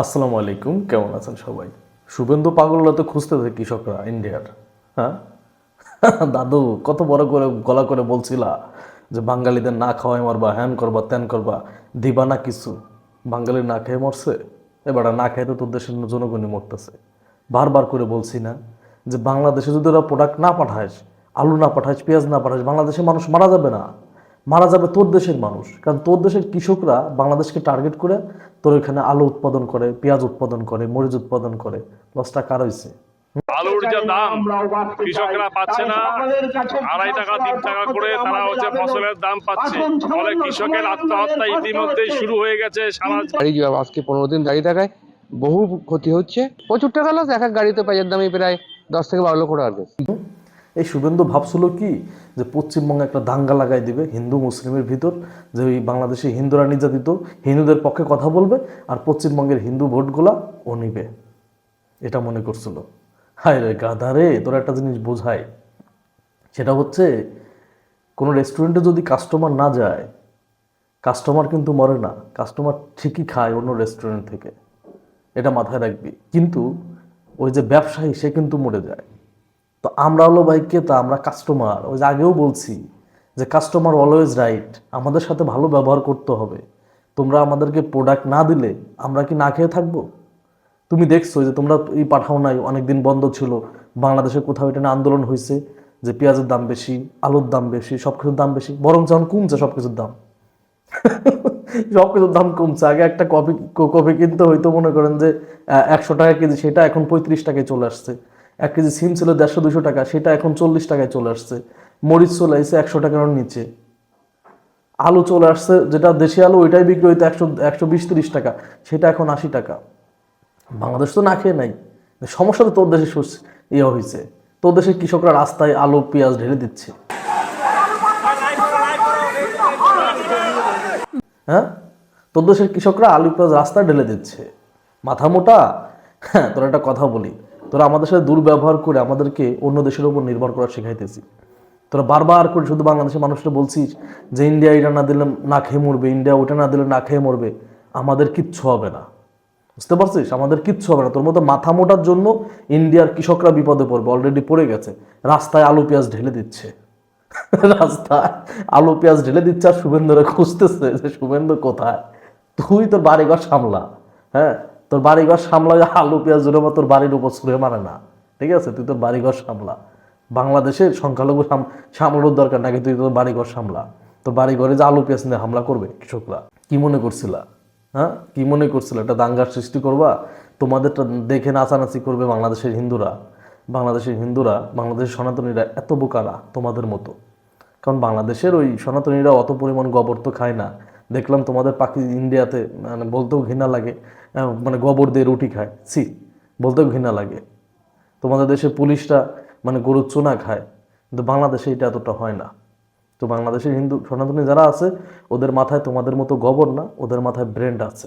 আসসালামু আলাইকুম, কেমন আছেন সবাই? শুভেন্দু পাগলরা তো খুঁজতে থাকে কৃষকরা ইন্ডিয়ার হ্যাঁ? দাদু, কত বড় করে গলা করে বলছিলা যে বাঙালিদের না খাওয়াই মারবা, হ্যান করবা, ত্যান করবা, দিবা না কিছু। বাঙালি না খেয়ে মরছে, এবার না খেয়ে তো তোর দেশের জনগণই মরতেছে। বারবার করে বলছি না যে বাংলাদেশে যদি ওরা প্রোডাক্ট না পাঠাস, আলু না পাঠাস, পেঁয়াজ না পাঠাস বাংলাদেশে মানুষ মারা যাবে না। মারা যাবে তোর দেশের মানুষ। কারণ তোর দেশের কৃষকরা বাংলাদেশকে টার্গেট করে তোর ওইখানে আলু উৎপাদন করে পেঁয়াজ উৎপাদন করে মরিচ উৎপাদন করে। লসটা কার হয়েছে আলুর যে দাম কৃষকরা পাচ্ছে না। আড়াই টাকা তিন টাকা করে তারা হচ্ছে ফসলের দাম পাচ্ছে। ফলে কৃষকের আত্মহত্যা ইতিমধ্যেই শুরু হয়ে গেছে সারা আজকে পনেরো দিন দাঁড়িয়ে থাকায় বহু ক্ষতি হচ্ছে। প্রচুর টাকা লস এক এক গাড়িতে পেঁয়াজের দামই প্রায় দশ থেকে বারো লক্ষ টাকা এই শুভেন্দু ভাবছিল কি? যে পশ্চিমবঙ্গে একটা দাঙ্গা লাগাই দিবে, হিন্দু মুসলিমের ভিতর, যে ওই বাংলাদেশে হিন্দুরা নির্যাতিত, হিন্দুদের পক্ষে কথা বলবে আর পশ্চিমবঙ্গের হিন্দু ভোটগুলা ও নিবে। এটা মনে করছিল। হায় রে গাধা রে, তোর একটা জিনিস বোঝায় সেটা হচ্ছে, কোনো রেস্টুরেন্টে যদি কাস্টমার না যায় কাস্টমার কিন্তু মরে না। কাস্টমার ঠিকই খায় অন্য রেস্টুরেন্ট থেকে। এটা মাথায় রাখবি। কিন্তু ওই যে ব্যবসায়ী, সে কিন্তু মরে যায়। তো আমরা হলো ভাই কে তা আমরা কাস্টমার ওই যে আগেও বলছি যে কাস্টমার অলওয়েজ রাইট আমাদের সাথে ভালো ব্যবহার করতে হবে। তোমরা আমাদেরকে প্রোডাক্ট না দিলে আমরা কি না খেয়ে থাকব? তুমি দেখছ যে তোমরা এই পাঠাও নাই, অনেকদিন বন্ধ ছিল। বাংলাদেশে কোথাও এটা আন্দোলন হয়েছে যে পেঁয়াজের দাম বেশি, আলুর দাম বেশি সব কিছুর দাম বেশি বরং যখন কমছে সব কিছুর দাম। সব কিছুর দাম কমছে। আগে একটা কপি কফি কিনতে হয়তো মনে করেন যে একশো টাকা কেজি, সেটা এখন পঁয়ত্রিশ টাকায় চলে আসছে। এক কেজি সিম ছিল দেড়শো দুশো টাকা, সেটা এখন চল্লিশ টাকায় চলে আসছে। মরিচ চলে আসছে একশো টাকার নিচে। আলু চলে আসছে, যেটা দেশি আলু, ওইটাই বিক্রি হইতো একশো একশো বিশ, তিরিশ টাকা, সেটা এখন আশি টাকা। বাংলাদেশ তো না খেয়ে নাই। সমস্যা তো তোর দেশে ইয়ে হয়েছে তোর দেশের কৃষকরা রাস্তায় আলু, পেঁয়াজ ঢেলে দিচ্ছে। হ্যাঁ? তোর দেশের কৃষকরা আলু, পেঁয়াজ রাস্তায় ঢেলে দিচ্ছে। মাথা মোটা? হ্যাঁ তোর একটা কথা বলি। তোরা আমাদের সাথে দুর্ব্যবহার করে আমাদেরকে অন্য দেশের উপর নির্ভর করা শেখাইতেছি। তোরা বারবার করে শুধু বাংলাদেশের মানুষটা বলছিস যে ইন্ডিয়া এটা না দিলে না খেয়ে মরবে, ইন্ডিয়া ওটা না দিলে না খেয়ে মরবে, আমাদের কিচ্ছু হবে না। বুঝতে পারছিস? আমাদের কিচ্ছু হবে না। তোর মতো মাথা মোটার জন্য ইন্ডিয়ার কৃষকরা বিপদে পড়বে অলরেডি পড়ে গেছে। রাস্তায় আলু, পেঁয়াজ ঢেলে দিচ্ছে। রাস্তায় আলু, পেঁয়াজ ঢেলে দিচ্ছে আর শুভেন্দুরা খুঁজতেছে যে, শুভেন্দু কোথায়? তুই তোর বাড়িঘর সামলা। হ্যাঁ? তোর বাড়িঘর সামলা আলু, পেঁয়াজ জন্য তোর বাড়ির উপর ছুঁড়ে মারে না। ঠিক আছে? তুই তোর বাড়িঘর সামলা। বাংলাদেশের সংখ্যালঘু সাম- সামলানোর দরকার নাকি তুই তোর বাড়িঘর সামলা? তোর বাড়িঘরে যে আলু, পেঁয়াজ নিয়ে হামলা করবে কৃষকরা। কি মনে করছিলা? হ্যাঁ? কি মনে করছিল? একটা দাঙ্গার সৃষ্টি করবা? তোমাদেরটা দেখে নাচানাচি করবে বাংলাদেশের হিন্দুরা। বাংলাদেশের হিন্দুরা, বাংলাদেশের সনাতনীরা এত বোকারা তোমাদের মতো। কারণ বাংলাদেশের ওই সনাতনীরা অত পরিমাণ গোবর তো খায় না। দেখলাম তোমাদের পাকি ইন্ডিয়াতে মানে বলতেও ঘৃণা লাগে মানে গোবর দিয়ে রুটি খায়। সি বলতেও ঘৃণা লাগে। তোমাদের দেশে পুলিশরা মানে গরুর চুনা খায়, কিন্তু বাংলাদেশে এটা এতটা হয় না। তো বাংলাদেশের হিন্দু সনাতনী যারা আছে, ওদের মাথায় তোমাদের মতো গোবর না, ওদের মাথায় ব্রেন্ড আছে।